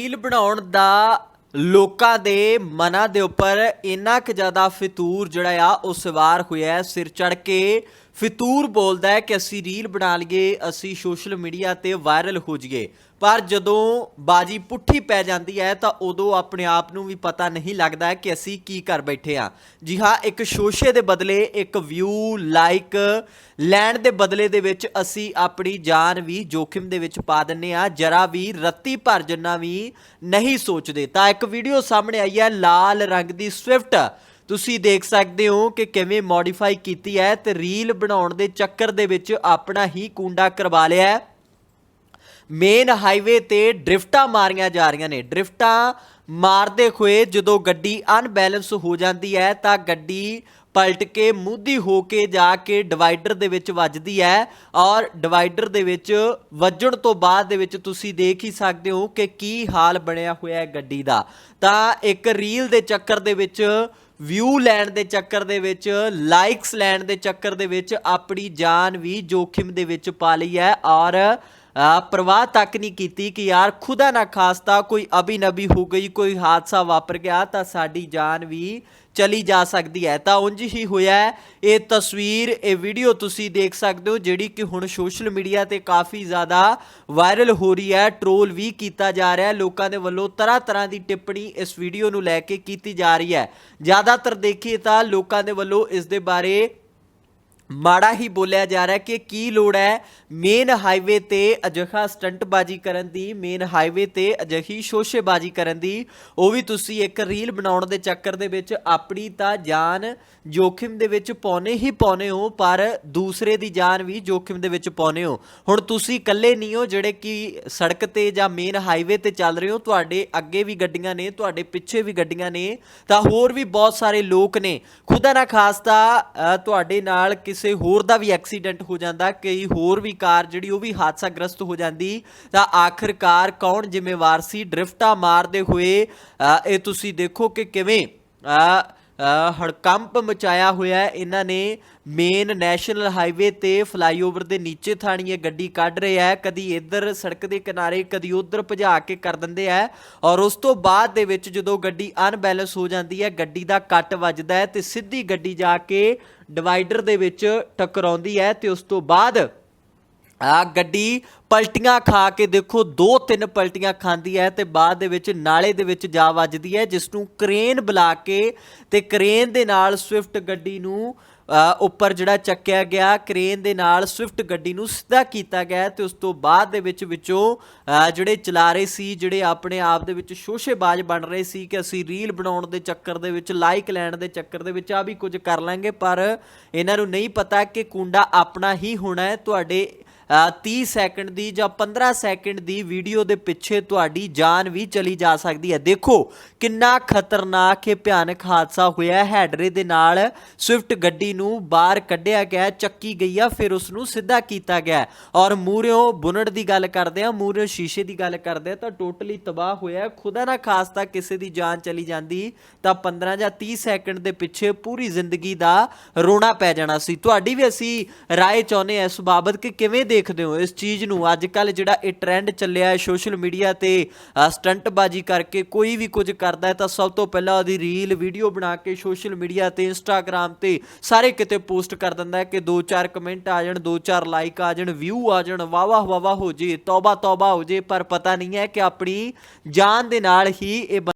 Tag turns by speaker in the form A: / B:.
A: Reel ਬਣਾਉਣ ਦਾ ਲੋਕਾਂ ਦੇ ਮਨਾਂ ਦੇ ਉੱਪਰ ਇੰਨਾ ਕੁ ਜ਼ਿਆਦਾ ਫਿਤੂਰ ਜਿਹੜਾ ਆ, ਉਹ ਸਵਾਰ ਹੋਇਆ ਸਿਰ ਚੜ ਕੇ ਫਿਤੂਰ ਬੋਲਦਾ ਹੈ ਕਿ ਅਸੀਂ ਰੀਲ ਬਣਾ ਲਈਏ, ਅਸੀਂ ਸੋਸ਼ਲ ਮੀਡੀਆ ਤੇ ਵਾਇਰਲ ਹੋ ਜਾਈਏ। ਪਰ ਜਦੋਂ ਬਾਜੀ ਪੁੱਠੀ ਪੈ ਜਾਂਦੀ ਹੈ, ਤਾਂ ਉਦੋਂ ਆਪਣੇ ਆਪ ਨੂੰ ਵੀ ਪਤਾ ਨਹੀਂ ਲੱਗਦਾ ਕਿ ਅਸੀਂ ਕੀ ਕਰ ਬੈਠੇ ਹਾਂ। ਜੀ ਹਾਂ, ਇੱਕ ਸ਼ੋਸ਼ੇ ਦੇ ਬਦਲੇ ਇੱਕ ਵਿਊ ਲਾਈਕ ਲੈਣ ਦੇ ਬਦਲੇ ਦੇ ਵਿੱਚ ਅਸੀਂ ਆਪਣੀ ਜਾਨ ਵੀ ਜੋਖਿਮ ਦੇ ਵਿੱਚ ਪਾ ਦਿੰਨੇ ਆ ਜਰਾ ਵੀ ਰੱਤੀ ਭਰ ਜੰਨਾ ਵੀ ਨਹੀਂ ਸੋਚਦੇ। ਤਾਂ ਇੱਕ ਵੀਡੀਓ ਸਾਹਮਣੇ ਆਈ ਹੈ, ਲਾਲ ਰੰਗ ਦੀ ਸਵਿਫਟ ਤੁਸੀਂ ਦੇਖ ਸਕਦੇ ਹੋ ਕਿ ਕਿਵੇਂ ਮੋਡੀਫਾਈ ਕੀਤੀ ਹੈ ਤੇ ਰੀਲ ਬਣਾਉਣ ਦੇ ਚੱਕਰ ਦੇ ਵਿੱਚ ਆਪਣਾ ਹੀ ਕੁੰਡਾ ਕਰਵਾ ਲਿਆ ਹੈ। ਮੇਨ ਹਾਈਵੇ ਤੇ ਡ੍ਰਿਫਟਾਂ ਮਾਰੀਆਂ ਜਾ ਰਹੀਆਂ ਨੇ। ਡ੍ਰਿਫਟਾਂ ਮਾਰਦੇ ਹੋਏ ਜਦੋਂ ਗੱਡੀ ਅਨਬੈਲੈਂਸ ਹੋ ਜਾਂਦੀ ਹੈ ਤਾਂ ਗੱਡੀ ਪਲਟ ਕੇ ਮੂਧੀ ਹੋ ਕੇ ਜਾ ਕੇ ਡਿਵਾਈਡਰ ਦੇ ਵਿੱਚ ਵੱਜਦੀ ਹੈ ਔਰ ਡਿਵਾਈਡਰ ਦੇ ਵਿੱਚ ਵੱਜਣ ਤੋਂ ਬਾਅਦ ਦੇ ਵਿੱਚ ਤੁਸੀਂ ਦੇਖ ਹੀ ਸਕਦੇ ਹੋ ਕਿ ਕੀ ਹਾਲ ਬਣਿਆ ਹੋਇਆ ਹੈ ਗੱਡੀ ਦਾ। ਤਾਂ ਇੱਕ ਰੀਲ ਦੇ ਚੱਕਰ ਦੇ ਵਿੱਚ ਵਿਊ ਲੈਣ ਦੇ ਚੱਕਰ ਦੇ ਵਿੱਚ ਲਾਈਕਸ ਲੈਣ ਦੇ ਚੱਕਰ ਦੇ ਵਿੱਚ ਆਪਣੀ ਜਾਨ ਵੀ ਜੋਖਿਮ ਦੇ ਵਿੱਚ ਪਾ ਲਈ ਹੈ। ਔਰ ਪਰਵਾਹ ਤੱਕ ਨਹੀਂ ਕੀਤੀ ਕਿ ਯਾਰ ਖੁਦਾ ਨਾ ਖਾਸਤਾ ਕੋਈ ਅਬੀ ਨਬੀ ਹੋ ਗਈ, ਕੋਈ ਹਾਦਸਾ ਵਾਪਰ ਗਿਆ, ਤਾਂ ਸਾਡੀ ਜਾਨ ਵੀ ਚਲੀ ਜਾ ਸਕਦੀ ਹੈ। ਤਾਂ ਉਂਝ ਹੀ ਹੋਇਆ ਇਹ ਤਸਵੀਰ, ਇਹ ਵੀਡੀਓ ਤੁਸੀਂ ਦੇਖ ਸਕਦੇ ਹੋ, ਜਿਹੜੀ ਕਿ ਹੁਣ ਸੋਸ਼ਲ ਮੀਡੀਆ ਤੇ ਕਾਫੀ ਜ਼ਿਆਦਾ ਵਾਇਰਲ ਹੋ ਰਹੀ ਹੈ, ਟ੍ਰੋਲ ਵੀ ਕੀਤਾ ਜਾ ਰਿਹਾ ਹੈ, ਲੋਕਾਂ ਦੇ ਵੱਲੋਂ ਤਰ੍ਹਾਂ ਤਰ੍ਹਾਂ ਦੀ ਟਿੱਪਣੀ ਇਸ ਵੀਡੀਓ ਨੂੰ ਲੈ ਕੇ ਕੀਤੀ ਜਾ ਰਹੀ ਹੈ। ਜ਼ਿਆਦਾਤਰ ਦੇਖੀਏ ਤਾਂ ਲੋਕਾਂ ਦੇ ਵੱਲੋਂ ਇਸ ਦੇ ਬਾਰੇ ਮਾੜਾ ਹੀ ਬੋਲਿਆ ਜਾ ਰਿਹਾ ਕਿ ਕੀ ਲੋੜ ਹੈ? ਮੇਨ ਹਾਈਵੇ ਤੇ ਅਜਿਹਾ ਸਟੰਟਬਾਜ਼ੀ ਕਰਨ ਦੀ ਮੇਨ ਹਾਈਵੇ ਤੇ ਅਜਿਹੀ ਸ਼ੋਸ਼ੇਬਾਜ਼ੀ ਕਰਨ ਦੀ ਉਹ ਵੀ ਤੁਸੀਂ ਇੱਕ ਰੀਲ ਬਣਾਉਣ ਦੇ ਚੱਕਰ ਦੇ ਵਿੱਚ ਆਪਣੀ ਤਾਂ ਜਾਨ ਜੋਖਿਮ ਦੇ ਵਿੱਚ ਪਾਉਨੇ ਹੀ ਪਾਉਨੇ ਹੋ ਪਰ ਦੂਸਰੇ ਦੀ ਜਾਨ ਵੀ ਜੋਖਿਮ ਦੇ ਵਿੱਚ ਪਾਉਨੇ ਹੋ। ਹੁਣ ਤੁਸੀਂ ਇਕੱਲੇ ਨਹੀਂ ਹੋ ਜਿਹੜੇ ਕਿ ਸੜਕ ਤੇ ਜਾਂ ਮੇਨ ਹਾਈਵੇ ਤੇ ਚੱਲ ਰਹੇ ਹੋ ਤੁਹਾਡੇ ਅੱਗੇ ਵੀ ਗੱਡੀਆਂ ਨੇ ਤੁਹਾਡੇ ਪਿੱਛੇ ਵੀ ਗੱਡੀਆਂ ਨੇ ਤਾਂ ਹੋਰ ਵੀ ਬਹੁਤ ਸਾਰੇ ਲੋਕ ਨੇ। ਖੁਦਾ ਨਾ ਖਾਸਤਾ ਅ, ਤੁਹਾਡੇ ਨਾਲ ਕਿਸ ਕਿਸੇ ਹੋਰ ਦਾ ਵੀ ਐਕਸੀਡੈਂਟ ਹੋ ਜਾਂਦਾ, ਕਈ ਹੋਰ ਵੀ ਕਾਰ ਜਿਹੜੀ ਉਹ ਵੀ ਹਾਦਸਾਗ੍ਰਸਤ ਹੋ ਜਾਂਦੀ, ਤਾਂ ਆਖਿਰਕਾਰ ਕੌਣ ਜ਼ਿੰਮੇਵਾਰ ਸੀ? ਡ੍ਰਿਫਟਾਂ ਮਾਰਦੇ ਹੋਏ ਇਹ ਤੁਸੀਂ ਦੇਖੋ ਕਿ ਕਿਵੇਂ ਹੜਕੰਪ ਮਚਾਇਆ ਹੋਇਆ ਇਹਨਾਂ ਨੇ ਮੇਨ ਨੈਸ਼ਨਲ ਹਾਈਵੇ ਤੇ ਫਲਾਈਓਵਰ ਦੇ ਨੀਚੇ ਥਾਣੀ ਇਹ ਗੱਡੀ ਕੱਢ ਰਿਹਾ ਹੈ। ਕਦੀ ਇੱਧਰ ਸੜਕ ਦੇ ਕਿਨਾਰੇ, ਕਦੀ ਉੱਧਰ ਭਜਾ ਕੇ ਕਰ ਦਿੰਦੇ ਆ ਔਰ ਉਸ ਤੋਂ ਬਾਅਦ ਦੇ ਵਿੱਚ ਜਦੋਂ ਗੱਡੀ ਅਨਬੈਲੈਂਸ ਹੋ ਜਾਂਦੀ ਹੈ, ਗੱਡੀ ਦਾ ਕੱਟ ਵੱਜਦਾ ਹੈ ਤੇ ਸਿੱਧੀ ਗੱਡੀ ਜਾ ਕੇ ਡਿਵਾਈਡਰ ਦੇ ਵਿੱਚ ਟਕਰਾਉਂਦੀ ਹੈ ਤੇ ਉਸ ਤੋਂ ਬਾਅਦ ਆ ਗੱਡੀ ਪਲਟੀਆਂ ਖਾ ਕੇ ਦੇਖੋ, ਦੋ ਤਿੰਨ ਪਲਟੀਆਂ ਖਾਂਦੀ ਹੈ ਤੇ ਬਾਅਦ ਦੇ ਵਿੱਚ ਨਾਲੇ ਦੇ ਵਿੱਚ ਜਾ ਵੱਜਦੀ ਹੈ, ਜਿਸ ਨੂੰ ਕ੍ਰੇਨ ਬੁਲਾ ਕੇ ਤੇ ਕ੍ਰੇਨ ਦੇ ਨਾਲ ਸਵਿਫਟ ਗੱਡੀ ਨੂੰ ਉੱਪਰ ਜਿਹੜਾ ਚੱਕਿਆ ਗਿਆ, ਕ੍ਰੇਨ ਦੇ ਨਾਲ ਸਵਿਫਟ ਗੱਡੀ ਨੂੰ ਸਿੱਧਾ ਕੀਤਾ ਗਿਆ ਤੇ ਉਸ ਤੋਂ ਬਾਅਦ ਦੇ ਵਿੱਚ ਵਿੱਚੋਂ ਜਿਹੜੇ ਚਲਾ ਰਹੇ ਸੀ, ਜਿਹੜੇ ਆਪਣੇ ਆਪ ਦੇ ਵਿੱਚ ਸ਼ੋਸ਼ੇਬਾਜ਼ ਬਣ ਰਹੇ ਸੀ ਕਿ ਅਸੀਂ ਰੀਲ ਬਣਾਉਣ ਦੇ ਚੱਕਰ ਦੇ ਵਿੱਚ, ਲਾਈਕ ਲੈਣ ਦੇ ਚੱਕਰ ਦੇ ਵਿੱਚ ਆ ਵੀ ਕੁਝ ਕਰ ਲਾਂਗੇ, ਪਰ ਇਹਨਾਂ ਨੂੰ ਨਹੀਂ ਪਤਾ ਕਿ ਕੁੰਡਾ ਆਪਣਾ ਹੀ ਹੋਣਾ ਹੈ, ਤੁਹਾਡੇ 30 ਸੈਕਿੰਡ ਦੀ ਜਾਂ 15 ਸੈਕਿੰਡ ਦੀ ਵੀਡੀਓ ਦੇ ਪਿੱਛੇ ਤੁਹਾਡੀ ਜਾਨ ਵੀ ਚਲੀ ਜਾ ਸਕਦੀ ਹੈ। ਦੇਖੋ, ਕਿੰਨਾ ਖਤਰਨਾਕ ਇਹ ਭਿਆਨਕ ਹਾਦਸਾ ਹੋਇਆ ਹੈਡਰੇ ਦੇ ਨਾਲ ਸਵਿਫਟ ਗੱਡੀ ਨੂੰ ਬਾਹਰ ਕੱਢਿਆ ਗਿਆ, ਚੱਕੀ ਗਈ ਆ, ਫਿਰ ਉਸ ਨੂੰ ਸਿੱਧਾ ਕੀਤਾ ਗਿਆ ਔਰ ਮੂਰਿਓਂ ਬੁਨਟ ਦੀ ਗੱਲ ਕਰਦੇ ਆ ਮੂਰਿਓਂ ਸ਼ੀਸ਼ੇ ਦੀ ਗੱਲ ਕਰਦੇ ਆ ਤਾਂ ਟੋਟਲੀ ਤਬਾਹ ਹੋਇਆ ਖੁਦਾ ਨਾ ਖਾਸਤਾ ਕਿਸੇ ਦੀ ਜਾਨ ਚਲੀ ਜਾਂਦੀ, ਤਾਂ 15 ਜਾਂ 30 ਸੈਕਿੰਡ ਦੇ ਪਿੱਛੇ ਪੂਰੀ ਜ਼ਿੰਦਗੀ ਦਾ ਰੋਣਾ ਪੈ ਜਾਣਾ ਸੀ। ਤੁਹਾਡੀ ਵੀ ਅਸੀਂ ਰਾਏ ਚਾਹੁੰਦੇ ਹਾਂ ਇਸ ਬਾਬਤ ਕਿ ਕਿਵੇਂ ਦੇ ਦੇਖਦੇ ਹੋ। ਇਸ ਚੀਜ਼ ਨੂੰ ਅੱਜ ਕੱਲ ਜਿਹੜਾ ਇਹ ਟ੍ਰੈਂਡ ਚੱਲਿਆ ਹੈ ਸੋਸ਼ਲ ਮੀਡੀਆ ਤੇ ਸਟੰਟਬਾਜ਼ੀ ਕਰਕੇ ਕੋਈ ਵੀ ਕੁਝ ਕਰਦਾ ਹੈ ਤਾਂ ਸਭ ਤੋਂ ਪਹਿਲਾਂ ਉਹਦੀ ਰੀਲ ਵੀਡੀਓ ਬਣਾ ਕੇ ਸੋਸ਼ਲ ਮੀਡੀਆ ਤੇ ਇੰਸਟਾਗ੍ਰam ਤੇ ਸਾਰੇ ਕਿਤੇ ਪੋਸਟ ਕਰ ਦਿੰਦਾ ਹੈ ਕਿ ਦੋ ਚਾਰ ਕਮੈਂਟ ਆ ਜਾਣ ਦੋ ਚਾਰ ਲਾਈਕ ਆ ਜਾਣ ਵਿਊ ਆ ਜਾਣ ਵਾਵਾ ਵਾਵਾ ਹੋ ਜੇ ਤੌਬਾ ਤੌਬਾ ਹੋ ਜੇ, ਪਰ ਪਤਾ ਨਹੀਂ ਹੈ ਕਿ ਆਪਣੀ ਜਾਨ ਦੇ ਨਾਲ ਹੀ ਇਹ